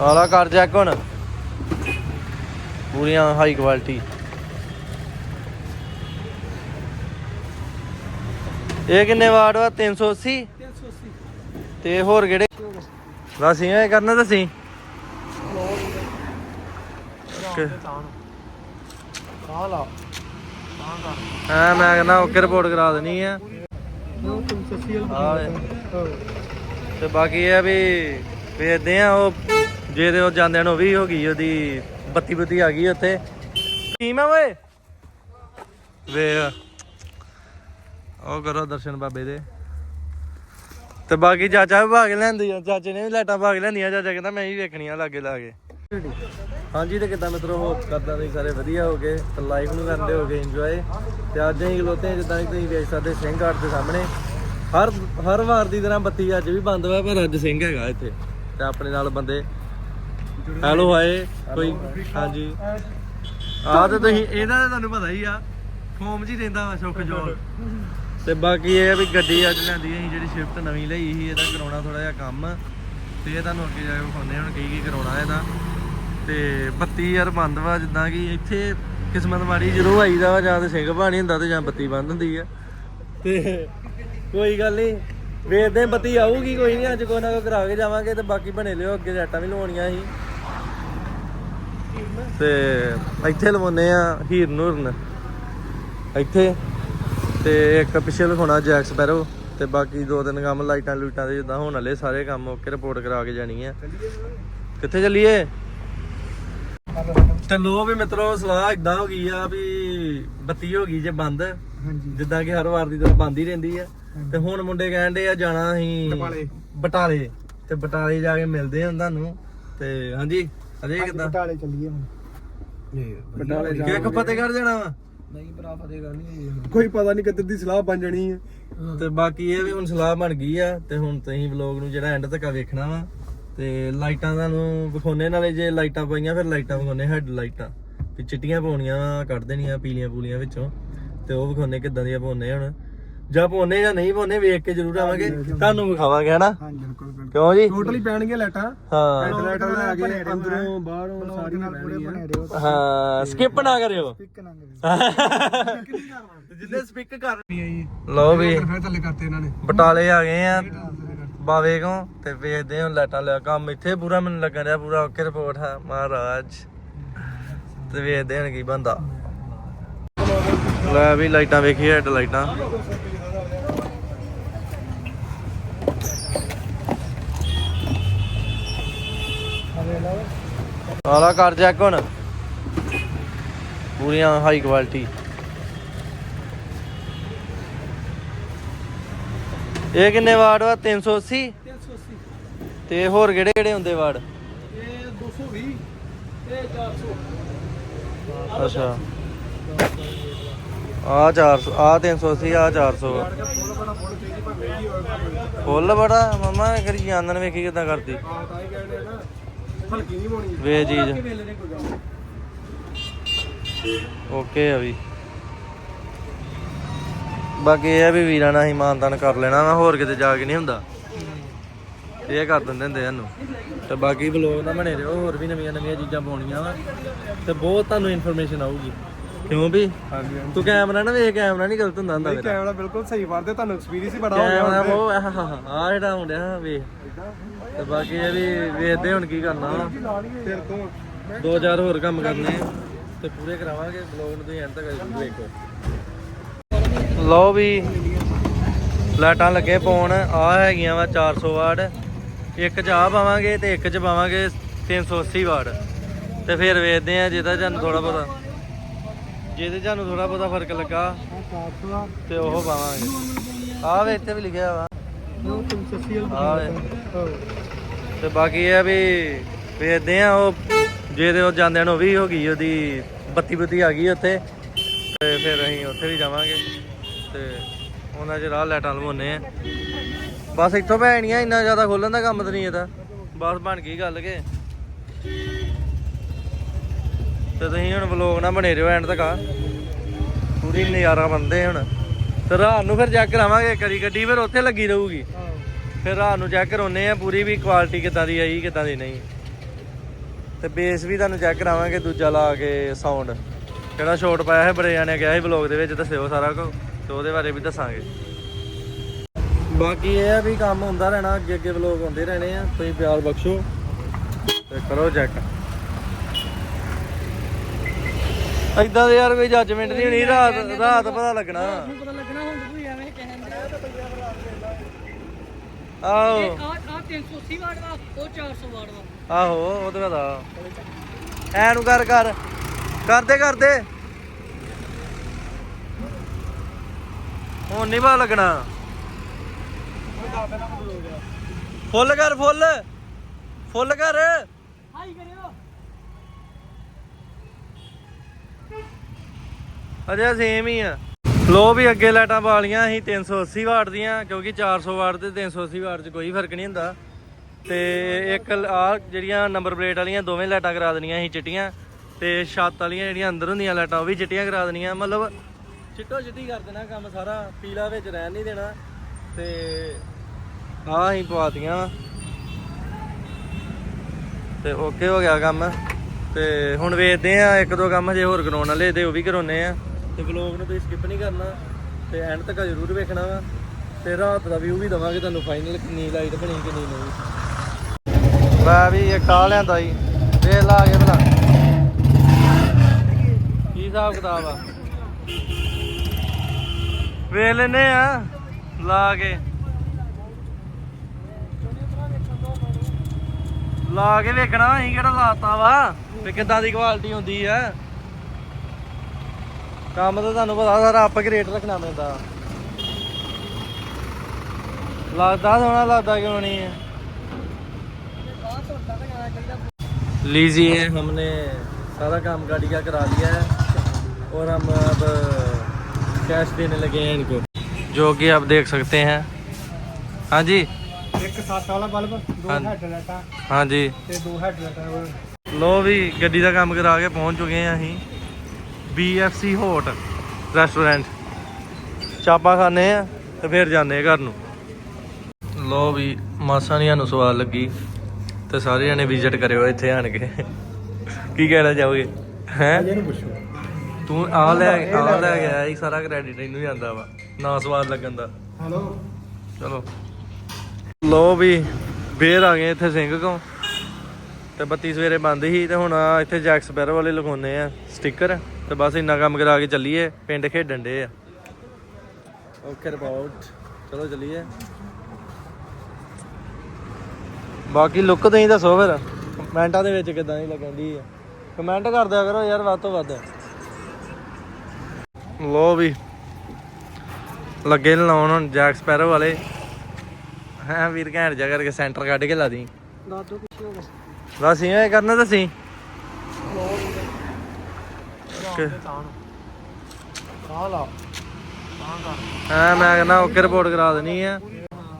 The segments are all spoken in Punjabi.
ਆਲਾ ਕਰ ਚੈੱਕ ਹੁਣ। ਪੂਰੀਆਂ ਹਾਈ ਕੁਆਲਿਟੀ ਇਹ ਕਿੰਨੇ ਵਾਟ ਵਾ? 380 380 ਤੇ ਹੋਰ ਕਿਹੜੇ? ਦੱਸੀ ਇਹ ਕਰਨਾ ਓਕੇ ਆ ਲਾ ਹਾਂ ਮੈਂ ਕਹਿੰਦਾ ਓਕੇ ਰਿਪੋਰਟ ਕਰਾ ਦੇਣੀ ਆ। ਉਹ 380 ਹਾਂ ਤੇ ਬਾਕੀ ਇਹ ਵੀ ਵੇਚਦੇ ਆ ਉਹ ਜੇ ਤੇ ਉਹ ਜਾਂਦਿਆਂ ਨੂੰ ਵੀ ਹੋ ਗਈ, ਉਹਦੀ ਬੱਤੀ ਬੱਤੀ ਆ ਗਈ ਉੱਥੇ। ਟੀਮ ਆ ਓਏ। ਵੇਖ। ਉਹ ਕਰੋ ਦਰਸ਼ਨ ਬਾਬੇ ਦੇ। ਤੇ ਬਾਕੀ ਚਾਚਾ ਵੀ ਭਾਗ ਲੈਂਦੀ ਆ। ਚਾਚੇ ਨੇ ਵੀ ਲਾਈਟਾਂ ਭਾਗ ਲੈਂਦੀਆਂ। ਚਾਚਾ ਕਹਿੰਦਾ ਮੈਂ ਵੀ ਵੇਖਣੀਆਂ ਲਾਗੇ ਲਾਗੇ। ਹਾਂਜੀ ਤੇ ਕਿਦਾਂ ਮਿੱਤਰੋ ਹੋਪ ਕਰਦਾ ਤੁਸੀਂ ਸਾਰੇ ਵਧੀਆ ਹੋਗੇ ਤੇ ਲਾਈਫ ਨੂੰ ਕਰਦੇ ਹੋਗੇ ਇੰਜੋਏ ਤੇ ਅੱਜ ਅਸੀਂ ਖਲੋਤੇ ਜਿੱਦਾਂ ਕਿ ਤੁਸੀਂ ਵੇਖ ਸਕਦੇ ਸਿੰਘ ਘਾਟ ਦੇ ਸਾਹਮਣੇ। ਹਰ ਹਰ ਵਾਰ ਦੀ ਤਰ੍ਹਾਂ ਬੱਤੀ ਅੱਜ ਵੀ ਬੰਦ ਹੋਇਆ ਪਰ ਅੱਜ ਸਿੰਘ ਹੈਗਾ ਇੱਥੇ। ਤੇ ਆਪਣੇ ਨਾਲ ਬੰਦੇ ਹੈਲੋ ਹਾਏ ਕੋਈ ਹਾਂਜੀ। ਆਹ ਤੇ ਤੁਸੀਂ ਇਹਨਾਂ ਦਾ ਤੁਹਾਨੂੰ ਪਤਾ ਹੀ ਆ। ਫੋਮ ਜੀ ਰਹਿੰਦਾ ਵਾ ਸੁੱਖ ਜੋਲ ਤੇ ਬਾਕੀ ਇਹ ਆ ਵੀ ਗੱਡੀ ਅੱਜ ਲੈਂਦੀ ਅਸੀਂ ਜਿਹੜੀ ਸ਼ਿਫਟ ਨਵੀਂ ਲਈ ਸੀ ਇਹਦਾ ਕਰਾਉਣਾ ਥੋੜਾ ਜਿਹਾ ਕੰਮ। ਤੇ ਇਹ ਤੁਹਾਨੂੰ ਅੱਗੇ ਜਾ ਕੇ ਵਿਖਾਉਂਦੇ ਹੁਣ ਕੀ ਕੀ ਕਰਾਉਣਾ ਇਹਦਾ। ਤੇ ਬੱਤੀ ਯਾਰ ਬੰਦ ਵਾ ਜਿੱਦਾਂ ਕਿ ਇੱਥੇ ਕਿਸਮਤ ਮਾੜੀ ਜਦੋਂ ਆਈਦਾ ਵਾ ਜਾਂ ਤੇ ਸਿੰਘ ਪਾਣੀ ਹੁੰਦਾ ਤੇ ਜਾਂ ਬੱਤੀ ਬੰਦ ਹੁੰਦੀ ਆ। ਤੇ ਕੋਈ ਗੱਲ ਨਹੀਂ ਵੇਖਦੇ ਬੱਤੀ ਆਊਗੀ ਕੋਈ ਨਹੀਂ ਅੱਜ ਕੋਈ ਨਾ ਕੋਈ ਕਰਾ ਕੇ ਜਾਵਾਂਗੇ ਤੇ ਬਾਕੀ ਬਣੇ ਲਿਓ ਅੱਗੇ ਜੱਟਾਂ ਵੀ ਲਵਾਉਣੀਆਂ ਸੀ। ਤੇ ਇੱਥੇ ਲਵਾਉਨੇ ਆ ਹੀਰ ਨੂਰਨ ਇੱਥੇ। ਤੇ ਇੱਕ ਪਿੱਛੇ ਲਖਾਉਣਾ ਜੈਕ ਸਪੈਰੋ। ਤੇ ਬਾਕੀ ਦੋ ਤਿੰਨ ਕੰਮ ਲਾਈਟਾਂ ਲੂਟਾਂ ਦੇ ਜਿੱਦਾਂ ਹੋਣ ਵਾਲੇ ਸਾਰੇ ਕੰਮ ਓਕੇ ਰਿਪੋਰਟ ਕਰਾ ਕੇ ਜਾਣੀ ਆ। ਕਿੱਥੇ ਚੱਲੀਏ? ਤੇ ਲੋ ਵੀ ਮਿੱਤਰੋ ਸਲਾਹ ਇਦਾਂ ਹੋ ਗਈ ਆ ਵੀ ਬੱਤੀ ਹੋ ਗਈ ਜੇ ਬੰਦ। ਹਾਂਜੀ। ਜਿੱਦਾਂ ਕਿ ਹਰ ਵਾਰ ਦੀ ਤਰ੍ਹਾਂ ਬੰਦ ਹੀ ਰਹਿੰਦੀ ਆ। ਤੇ ਹੁਣ ਮੁੰਡੇ ਕਹਿੰਦੇ ਆ ਜਾਣਾ ਅਸੀਂ ਬਟਾਲੇ। ਤੇ ਬਟਾਲੇ ਜਾ ਕੇ ਮਿਲਦੇ ਆ ਤੁਹਾਨੂੰ। ਤੇ ਹਾਂਜੀ ਅਜੇ ਕਿਦਾਂ? ਬਟਾਲੇ ਚੱਲੀਏ ਹੁਣ। ਬਟਾਲੇ ਜਾ ਕਿੱਕ ਫਤਿਹਗੜ੍ਹ ਜਾਣਾ ਵਾ। ਨਹੀਂ ਭਰਾ ਫਤਿਹਗੜ੍ਹ ਨਹੀਂ ਕੋਈ ਪਤਾ ਨਹੀਂ ਕਦੋਂ ਦੀ ਸਲਾਹ ਬਣ ਜਾਣੀ ਹੈ। ਤੇ ਬਾਕੀ ਇਹ ਵੀ ਹੁਣ ਸਲਾਹ ਬਣ ਗਈ ਆ ਤੇ ਹੁਣ ਤੁਸੀਂ ਵਲੌਗ ਨੂੰ ਜਿਹੜਾ ਐਂਡ ਤੱਕ ਵੇਖਣਾ ਵਾ ਤੇ ਲਾਈਟਾਂ ਤੁਹਾਨੂੰ ਵਿਖਾਉਣੇ ਨਾਲੇ ਜੇ ਲਾਈਟਾਂ ਪਾਈਆਂ ਫਿਰ ਲਾਈਟਾਂ ਵਿਖਾਉਣੇ ਹੈਡ ਲਾਈਟਾਂ ਵੀ ਚਿੱਟੀਆਂ ਪਾਉਣੀਆਂ ਵਾ, ਕੱਢ ਦੇਣੀਆਂ ਪੀਲੀਆਂ ਪੂਲੀਆਂ ਵਿੱਚੋਂ ਤੇ ਉਹ ਵਿਖਾਉਣੇ ਕਿੱਦਾਂ ਦੀਆਂ ਪਾਉਣੇ ਹੁਣ। ਜਾਂ ਪਾਉਣੇ ਜਾਂ ਨਹੀਂ ਪਾਉਣੇ ਵੇਖ ਕੇ ਜ਼ਰੂਰ ਆਵਾਂਗੇ। ਤੁਹਾਨੂੰ ਵਿਖਾਵਾਂਗੇ ਹਨਾ? ਹਾਂਜੀ ਬਿਲਕੁਲ ਬਿਲਕੁਲ। ਕਿਉਂ ਜੀ? ਟੋਟਲੀ ਪੈਣਗੇ ਲਾਈਟਾਂ। ਹਾਂ। ਲਾਈਟਾਂ ਲਾ ਕੇ ਅੰਦਰੋਂ ਬਾਹਰੋਂ ਸਾਰੀਆਂ ਪੈਣਗੀਆਂ। ਹਾਂ ਸਕਿਪ ਨਾ ਕਰਿਓ। ਪਿਕ ਨਾ ਕਰੇ ਜਿੱਦੇ ਸਪੀਕ ਕਰ ਨਹੀਂ ਆਈ। ਲਓ ਵੀ। ਫਿਰ ਥੱਲੇ ਕਰਤੇ ਇਹਨਾਂ ਨੇ। ਬਟਾਲੇ ਆ ਗਏ ਆ। ਬਾਵੇ ਕੋ ਤੇ ਵੇਖਦੇ ਹਾਂ ਲਾਈਟਾਂ ਲਿਆ। ਕੰਮ ਇੱਥੇ ਪੂਰਾ ਮੈਨੂੰ ਲੱਗਣ ਰਿਹਾ ਪੂਰਾ ਓਕੇ ਰਿਪੋਰਟ ਹੈ ਮਹਾਰਾਜ। ਤੇ ਵੇਖਦੇ ਹਾਂ ਕੀ ਬੰਦਾ ਲੈ ਵੀ ਲਾਈਟਾਂ ਵੇਖੀ ਹੈਡ ਲਾਈਟਾਂ। ਆਲਾ ਕਰ ਚੈੱਕ ਹੁਣ। ਪੂਰੀਆਂ ਹਾਈ ਕੁਆਲਿਟੀ ਇਹ ਕਿੰਨੇ ਵਾਟ ਵਾ? 380 380 ਤੇ ਹੋਰ ਕਿਹੜੇ ਕਿਹੜੇ ਹੁੰਦੇ ਵਾਟ ਇਹ 220 ਇਹ 400 ਅੱਛਾ। ਆ 400 ਆ 380 ਆ 400 ਫੁੱਲ ਬੜਾ ਫੁੱਲ ਚਾਹੀਦੀ ਕਰੀ ਜਾਂਦਨ ਵੇਖੀ ਕਿਦਾਂ ਕਰਦੀ। ਵੇ ਚੀਜ਼ ਓਕੇ ਆ ਵੀ। ਬਾਕੀ ਇਹ ਆ ਵੀ ਵੀਰਾਂ ਨਾਲ ਹੀ ਮਾਨਦਾਨ ਕਰ ਲੈਣਾ ਵਾ, ਹੋਰ ਕਿਤੇ ਜਾ ਕੇ ਨਹੀਂ ਹੁੰਦਾ। ਇਹ ਕਰ ਦਿੰਦੇ ਹੁੰਦੇ ਸਾਨੂੰ ਤੇ ਬਾਕੀ ਵਲੋਗ ਨਾ ਬਣੇ ਰਹੋ, ਹੋਰ ਵੀ ਨਵੀਆਂ ਨਵੀਆਂ ਚੀਜ਼ਾਂ ਪਾਉਣੀਆਂ ਵਾ। ਤੇ ਬਹੁਤ ਤੁਹਾਨੂੰ ਇਨਫੋਰਮੇਸ਼ਨ ਆਊਗੀ। ਕਿਉਂ ਵੀ? ਹਾਂਜੀ ਤੂੰ ਕੈਮਰਾ ਨਾ ਵੇਖ ਕੈਮਰਾ ਨਹੀਂ ਗਲਤ ਹੁੰਦਾ ਹੁੰਦਾ ਨਹੀਂ ਮੇਰਾ ਕੈਮਰਾ ਬਿਲਕੁਲ ਸਹੀ ਵਰਦੇ ਤੁਹਾਨੂੰ ਐਕਸਪੀਰੀਅੰਸ ਹੀ ਬੜਾ ਹੋ ਗਿਆ ਕੈਮਰਾ ਹੁਣ ਉਹ ਆ ਜਿਹੜਾ ਹੁੰਦਿਆ ਵੇਖ। ਤੇ ਬਾਕੀ ਇਹ ਵੀ ਵੇਖਦੇ ਹੁਣ ਕੀ ਕਰਨਾ। ਵਾ ਤੇ। ਫਿਰ ਤੋਂ। ਦੋ ਚਾਰ ਹੋਰ ਕੰਮ ਕਰਨੇ। ਆ ਤੇ ਪੂਰੇ ਕਰਾਵਾਂਗੇ ਬਲੌਗ ਨੂੰ ਤੁਸੀਂ ਐਂਡ ਤੱਕ ਜ਼ਰੂਰ ਦੇਖੋ। ਲਓ ਵੀ ਲਾਈਟਾਂ ਲੱਗੇ ਪਾਉਣ। ਆ ਹੈਗੀਆਂ ਵਾ 400 ਵਾਟ। ਇੱਕ ਚ ਆ ਪਾਵਾਂਗੇ ਤੇ ਇੱਕ ਚ ਪਾਵਾਂਗੇ 380 ਵਾਟ। ਤੇ ਫਿਰ ਵੇਖਦੇ ਆ ਜਿਹਦਾ ਤੁਹਾਨੂੰ ਥੋੜਾ ਬਹੁਤਾ ਜਿਹਦੇ ਤੁਹਾਨੂੰ ਥੋੜਾ ਬਹੁਤਾ ਫ਼ਰਕ ਲੱਗਾ, ਤੇ ਉਹ ਪਾਵਾਂਗੇ। ਆ ਵੇ, ਇੱਥੇ ਵੀ ਲਿਖਿਆ ਵਾ। ਉਹ 380 ਆ ਵੇ। ਤੇ ਬਾਕੀ ਇਹ ਆ ਵੀ ਵੇਖਦੇ ਆ ਉਹ, ਜੇ ਉਹ ਜਾਂਦਿਆਂ ਨੂੰ ਵੀ ਹੋ ਗਈ, ਉਹਦੀ ਬੱਤੀ ਬੱਤੀ ਆ ਗਈ ਉੱਥੇ, ਤੇ ਫਿਰ ਅਸੀਂ ਉੱਥੇ ਵੀ ਜਾਵਾਂਗੇ। ਤੇ ਉਹਨਾਂ ਚ ਰਾਹ ਲਾਈਟਾਂ ਲਵਾਉਣੇ ਆ। ਬਸ ਇੱਥੋਂ ਭੈਣੀਆਂ ਇੰਨਾ ਜ਼ਿਆਦਾ ਖੋਲਣ ਦਾ ਕੰਮ ਤਾਂ ਨਹੀਂ ਇਹਦਾ ਬਸ ਬਣ ਗਈ ਗੱਲ ਕੇ। ਤੇ ਤੁਸੀਂ ਹੁਣ ਵਲੋਗ ਨਾ ਬਣੇ ਰਹੋ ਐਂਡ ਤੱਕ ਆ। ਪੂਰੀ ਨਜ਼ਾਰਾ ਬੰਦੇ ਹੁਣ। ਤੇ ਰਾਤ ਨੂੰ ਫਿਰ ਚੈੱਕ ਕਰਾਵਾਂਗੇ ਕਰੀ ਗੱਡੀ ਫਿਰ ਉੱਥੇ ਲੱਗੀ ਰਹੂਗੀ। ਫਿਰ ਰਾਤ ਨੂੰ ਚੈੱਕ ਕਰਾਉਨੇ ਆ ਪੂਰੀ ਵੀ ਕੁਆਲਿਟੀ ਕਿੱਦਾਂ ਦੀ ਆਈ, ਕਿੱਦਾਂ ਦੀ ਨਹੀਂ। ਤੇ ਬੇਸ ਵੀ ਤੁਹਾਨੂੰ ਚੈੱਕ ਕਰਾਵਾਂਗੇ, ਦੂਜਾ ਲਾ ਕੇ ਸਾਊਂਡ ਜਿਹੜਾ ਸ਼ੋਟ ਪਾਇਆ ਹੈ ਬੜੇ ਜਾਣੇ ਕਿਹਾ ਸੀ ਵਲੌਗ ਦੇ ਵਿੱਚ, ਦੱਸਿਓ ਸਾਰਾ ਕੁਝ ਤੇ ਉਹਦੇ ਬਾਰੇ ਵੀ ਦੱਸਾਂਗੇ। ਬਾਕੀ ਇਹ ਆ ਵੀ ਕੰਮ ਹੁੰਦਾ ਰਹਿਣਾ ਅੱਗੇ ਅੱਗੇ ਵਲੌਗ ਆਉਂਦੇ ਰਹਿਣੇ ਆ, ਤੁਸੀਂ ਪਿਆਰ ਬਖਸ਼ੋ। ਤੇ ਕਰੋ ਚੈੱਕ ਏਦਾਂ ਦੇ ਯਾਰ ਕੋਈ ਜੱਜਮੈਂਟ ਨਹੀਂ ਹੋਣੀ ਰਾਤ ਰਾਤ ਪਤਾ ਲੱਗਣਾ। ਪਤਾ ਲੱਗਣਾ ਹੁਣ ਕੋਈ ਐਵੇਂ ਕਹਿਣ ਦੇ ਆਹੋ। ਆ ਆ 380 ਵਾਟ ਦਾ ਉਹ 400 ਵਾਟ ਦਾ ਆਹੋ ਉਹ ਤੇ ਪਤਾ। ਐ ਨੂੰ ਕਰ ਕਰ। ਕਰਦੇ ਕਰਦੇ। ਹੁਣ ਨਹੀਂ ਪਤਾ ਲੱਗਣਾ। ਫੁੱਲ ਕਰ ਫੁੱਲ। ਫੁੱਲ ਕਰ। ਹਾਈ ਕਰਿਓ ਅਜੇ ਸੇਮ ਹੀ ਆ। ਲੋ ਵੀ ਅੱਗੇ ਲਾਈਟਾਂ ਵਾਲੀਆਂ ਸੀ 380 ਵਾਟ ਦੀਆਂ, ਕਿਉਂਕਿ 400 ਵਾਟ ਤੇ 380 ਵਾਟ 'ਚ ਕੋਈ ਫ਼ਰਕ ਨਹੀਂ ਹੁੰਦਾ। ਤੇ ਇੱਕ ਆ ਜਿਹੜੀਆਂ ਨੰਬਰ ਪਲੇਟ ਵਾਲੀਆਂ, ਦੋਵੇਂ ਲਾਈਟਾਂ ਕਰਾ ਦੇਣੀਆਂ ਸੀ ਚਿੱਟੀਆਂ। ਤੇ ਛੱਤ ਵਾਲੀਆਂ ਜਿਹੜੀਆਂ ਅੰਦਰ ਹੁੰਦੀਆਂ ਲਾਈਟਾਂ, ਉਹ ਵੀ ਚਿੱਟੀਆਂ ਕਰਾ ਦੇਣੀਆਂ। ਮਤਲਬ ਚਿੱਟੋ ਚਿੱਟੀ ਕਰ ਦੇਣਾ ਕੰਮ ਸਾਰਾ, ਪੀਲਾ ਵਿੱਚ ਰਹਿਣ ਨਹੀਂ ਦੇਣਾ। ਤੇ ਆਹ ਅਸੀਂ ਪਵਾਤੀਆਂ ਵਾਂ। ਤੇ ਓਕੇ ਹੋ ਗਿਆ ਕੰਮ। ਤੇ ਹੁਣ ਵੇਖਦੇ ਆ ਇੱਕ ਦੋ ਕੰਮ ਹਜੇ ਹੋਰ ਕਰਾਉਣ ਵਾਲੇ, ਤੇ ਉਹ ਵੀ ਕਰਾਉਨੇ ਆ ਤੇ ਵਲੌਗ ਨੂੰ ਤੁਸੀਂ ਸਕਿਪ ਨਹੀਂ ਕਰਨਾ ਤੇ ਐਂਡ ਤੱਕ ਜ਼ਰੂਰ ਵੇਖਣਾ ਵਾ। ਤੇ ਰਾਤ ਦਾ ਵਿਊ ਵੀ ਦਵਾਂਗੇ ਤੁਹਾਨੂੰ ਫਾਈਨਲ ਕਿੰਨੀ ਲਾਈਟ ਬਣੀ ਕਿੰਨੀ ਨਹੀਂ। ਮੈਂ ਵੀ ਇੱਕ ਆ ਲਿਆਂਦਾ ਜੀ ਵੇਖ ਲਾ ਕੇ ਭਲਾ ਕੀ ਹਿਸਾਬ ਕਿਤਾਬ ਆ? ਵੇਖ ਲੈਨੇ ਆ ਲਾ ਕੇ। ਲਾ ਕੇ ਵੇਖਣਾ ਅਸੀਂ ਕਿਹੜਾ ਲਾਤਾ ਵਾ ਵੀ ਕਿੱਦਾਂ ਦੀ ਕੁਆਲਿਟੀ ਹੁੰਦੀ ਆ। ਕੰਮ ਤਾਂ ਤੁਹਾਨੂੰ ਪਤਾ ਸਾਰਾ ਆਪ ਗ੍ਰੇਡ ਰੱਖਣਾ ਪੈਂਦਾ ਲੱਗਦਾ ਸੋਹਣਾ ਲੱਗਦਾ ਕਿਉਂ ਨਹੀਂ ਹੈ ਬਾਹਰ ਤੋਂ ਲੱਗ ਜਾਣਾ ਚਾਹੀਦਾ लीजिए हमने सारा काम गाड़ी का करा लिया है और हम अब कैश देने लगे हैं इनको जो कि आप देख सकते हैं हाँ जी ਇੱਕ 7 ਵਾਲਾ ਬਲਬ ਦੋ ਹਾਂ। ਹੈਡਲਾਈਟਾਂ हाँ जी ਤੇ ਦੋ ਹੈਡਲਾਈਟਾਂ ਲੋ ਵੀ ਗੱਡੀ ਦਾ ਕੰਮ ਕਰਾ ਕੇ ਪਹੁੰਚ ਚੁੱਕੇ ਹਾਂ ਅਸੀਂ BFC ਹੋਟ ਰੈਸਟੋਰੈਂਟ ਚਾਪਾ ਖਾਣੇ ਆ ਤੇ ਫਿਰ ਜਾਂਦੇ ਘਰ ਨੂੰ। ਲੋ ਵੀ ਮਾਸਾ ਨਹੀਂ ਸਾਨੂੰ ਸਵਾਦ ਲੱਗੀ ਤੇ ਸਾਰੇ ਜਣੇ ਵਿਜ਼ਿਟ ਕਰਿਓ ਇੱਥੇ ਆਣ ਕੇ। ਕੀ ਕਹਿਣਾ ਚਾਹੋਗੇ? ਹੈ? ਇਹਨੂੰ ਪੁੱਛੋ। ਤੂੰ ਆ ਲੈ ਆ ਲੈ ਗਿਆ ਇਹ ਸਾਰਾ ਕ੍ਰੈਡਿਟ ਇਹਨੂੰ ਜਾਂਦਾ ਵਾ ਨਾ ਸਵਾਦ ਲੱਗਣ ਦਾ। ਹਲੋ। ਚਲੋ। ਲੋ ਵੀ ਬੇਰ ਆ ਗਏ ਇੱਥੇ ਸਿੰਘ ਕੋ ਤੇ ਬੱਤੀ ਸਵੇਰੇ ਬੰਦ ਸੀ ਤੇ ਹੁਣ ਇੱਥੇ ਜੈਕ ਸਪੈਰੋ ਵਾਲੇ ਲਗਾਉਨੇ ਆ ਸਟicker ਤੇ ਬਸ ਇੰਨਾ ਕੰਮ ਕਰਾ ਕੇ ਚੱਲੀਏ ਪਿੰਡ ਖੇਡਣ ਦੇ ਆ। ਓਕੇ ਅਬਾਊਟ ਚਲੋ ਚੱਲੀਏ। ਬਾਕੀ ਲੁੱਕ ਤੁਸੀਂ ਦੱਸੋ ਫਿਰ ਕਮੈਂਟਾਂ ਦੇ ਵਿੱਚ ਕਿਦਾਂ ਦੀ ਲੱਗਣ ਦੀ ਆ। ਕਮੈਂਟ ਕਰ ਦਿਆ ਕਰੋ ਯਾਰ ਵੱਧ ਤੋਂ ਵੱਧ। ਲੋ ਵੀ ਲੱਗੇ ਲਾਉਣ ਹੁਣ ਜੈਕ ਸਪੈਰੋ ਵਾਲੇ। ਹਾਂ ਵੀਰ ਘੈਂਟ ਜਾ ਕਰਕੇ ਸੈਂਟਰ ਕੱਢ ਕੇ ਲਾ ਦੀ। ਪਿੱਛੇ ਹੋ ਗਿਆ। ਬਸ ਇਹ ਕਰਨਾ ਦੱਸੀ ਲਾ ਹਾਂ ਮੈਂ ਕਹਿੰਦਾ ਓਕੇ ਰਿਪੋਰਟ ਕਰਾ ਦੇਣੀ ਆ।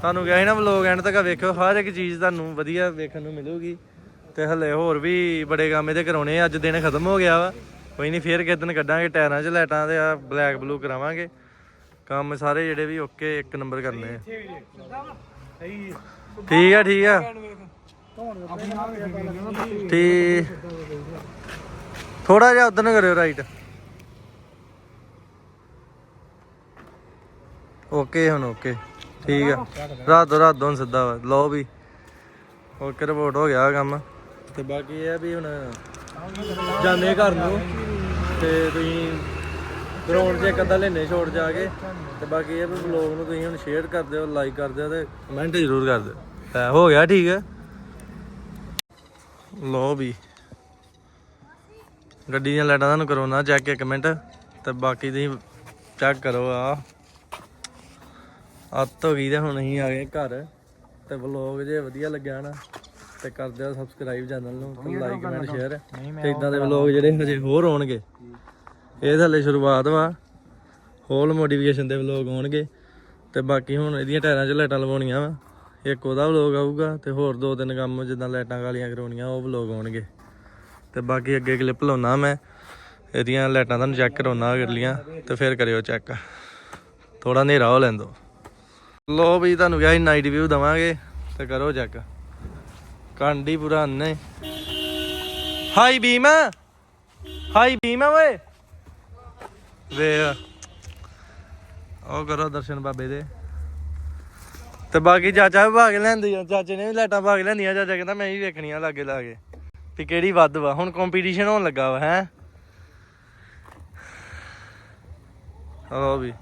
ਤੁਹਾਨੂੰ ਕਿਹਾ ਸੀ ਨਾ ਵਲੋਗ ਐਂਡ ਤੱਕ ਵੇਖਿਓ ਹਰ ਇੱਕ ਚੀਜ਼ ਤੁਹਾਨੂੰ ਵਧੀਆ ਵੇਖਣ ਨੂੰ ਮਿਲੂਗੀ। ਤੇ ਹਲੇ ਹੋਰ ਵੀ ਬੜੇ ਕੰਮ ਇਹਦੇ ਕਰਾਉਣੇ ਆ ਅੱਜ ਦਿਨ ਖਤਮ ਹੋ ਗਿਆ ਵਾ। ਕੋਈ ਨਹੀਂ ਫੇਰ ਕਿਸ ਦਿਨ ਕੱਢਾਂਗੇ ਟਾਇਰਾਂ 'ਚ ਲਾਈਟਾਂ ਤੇ ਆ ਬਲੈਕ ਬਲੂ ਕਰਾਵਾਂਗੇ। ਕੰਮ ਸਾਰੇ ਜਿਹੜੇ ਵੀ ਓਕੇ ਇੱਕ ਨੰਬਰ ਕਰਨੇ ਆ। ਠੀਕ ਆ ਠੀਕ ਆ। ਤੇ ਥੋੜਾ ਜਿਹਾ ਉਧਰ ਨੂੰ ਕਰਿਓ ਰਾਈਟ ਓਕੇ ਹੁਣ ਓਕੇ ਠੀਕ ਆ। ਰਾਤ ਦੋ ਰਾਤ ਦੋ ਸਿੱਧਾ ਵਾ। ਲਓ ਵੀ। ਓਕੇ ਰਿਪੋਰਟ ਹੋ ਗਿਆ ਕੰਮ? ਤੇ ਬਾਕੀ ਇਹ ਆ ਵੀ ਹੁਣ ਜਾਂਦੇ ਘਰ ਨੂੰ। ਤੇ ਤੁਸੀਂ ਗਰਾਊਂਡ 'ਚ ਇੱਕ ਅੱਧਾ ਲੈਨੇ ਛੋੜ ਜਾ ਕੇ। ਤੇ ਬਾਕੀ ਇਹ ਵੀ ਵਲੌਗ ਨੂੰ ਤੁਸੀਂ ਹੁਣ ਸ਼ੇਅਰ ਕਰ ਦਿਓ ਲਾਈਕ ਕਰ ਦਿਓ ਤੇ ਕਮੈਂਟ ਜ਼ਰੂਰ ਕਰ ਦਿਓ। ਹੋ ਗਿਆ ਠੀਕ ਹੈ ਲੋ ਵੀ। ਗੱਡੀ ਦੀਆਂ ਲਾਈਟਾਂ ਤੁਹਾਨੂੰ ਕਰਾਉਣਾ ਚੈੱਕ ਇੱਕ ਮਿੰਟ ਤੇ ਬਾਕੀ ਤੁਸੀਂ ਚੈੱਕ ਕਰੋ ਆ। ਅੱਤ ਹੋ ਗਈ ਤੇ ਹੁਣ ਅਸੀਂ ਆ ਗਏ ਘਰ ਤੇ ਵਲੌਗ ਜੇ ਵਧੀਆ ਲੱਗਿਆ ਨਾ ਤੇ ਕਰ ਦਿਓ ਸਬਸਕ੍ਰਾਈਬ ਚੈਨਲ ਨੂੰ ਤੇ ਲਾਈਕ ਕਮੈਂਟ ਸ਼ੇਅਰ ਤੇ ਇਦਾਂ ਦੇ ਵਲੌਗ ਜਿਹੜੇ ਹਜੇ ਹੋਰ ਹੋਣਗੇ ਇਹ ਹਲੇ ਸ਼ੁਰੂਆਤ ਵਾ ਹੋਲ ਮੋਡੀਫਿਕੇਸ਼ਨ ਦੇ ਵਲੌਗ ਆਉਣਗੇ ਤੇ ਬਾਕੀ ਹੁਣ ਇਹਦੀਆਂ ਟਾਇਰਾਂ 'ਚ ਲਾਈਟਾਂ ਲਵਾਉਣੀਆਂ ਵਾ। ਇੱਕ ਉਹਦਾ ਵਲੌਗ ਆਊਗਾ ਤੇ ਹੋਰ ਦੋ ਤਿੰਨ ਕੰਮ ਜਿੱਦਾਂ ਲਾਈਟਾਂ ਗਾਲੀਆਂ ਕਰਾਉਣੀਆਂ ਉਹ ਵਲੌਗ ਆਉਣਗੇ। ਤੇ ਬਾਕੀ ਅੱਗੇ ਕਲਿੱਪ ਲਾਉਣਾ ਮੈਂ। ਇਹਦੀਆਂ ਲਾਈਟਾਂ ਤੁਹਾਨੂੰ ਚੈੱਕ ਕਰਾਉਣਾ ਅਗਲੀਆਂ ਤੇ ਫਿਰ ਕਰਿਓ ਚੈੱਕ ਥੋੜਾ ਹਨੇਰਾ ਹੋ ਲੈਂਦੋ ਲੋ ਵੀ ਤੁਹਾਨੂੰ ਗਿਆ ਨਾਈਟ ਵੀਊ ਦਵਾਂਗੇ, ਤੇ ਕਰੋ ਚੈੱਕ ਕਾਂਡੀ ਪੂਰਾ ਅੰਨੇ। ਹਾਈ ਭੀਮ ਹਾਈ ਭੀਮ ਓਏ। ਵੇ ਉਹ ਕਰੋ ਦਰਸ਼ਨ ਬਾਬੇ ਦੇ। ਤੇ ਬਾਕੀ ਚਾਚਾ ਵੀ ਭਾਗ ਲੈਂਦੀ ਆ। ਚਾਚੇ ਨੇ ਵੀ ਲਾਈਟਾਂ ਭਾਗ ਲੈਂਦੀਆਂ, ਚਾਚਾ ਕਹਿੰਦਾ ਮੈਂ ਹੀ ਵੇਖਣੀਆਂ ਲਾਗੇ ਲਾਗੇ ਵੀ ਕਿਹੜੀ ਵੱਧ ਵਾ? ਹੁਣ ਕੰਪੀਟੀਸ਼ਨ ਹੋਣ ਲੱਗਾ ਵਾ ਹੈ? ਆਹ ਵੀ।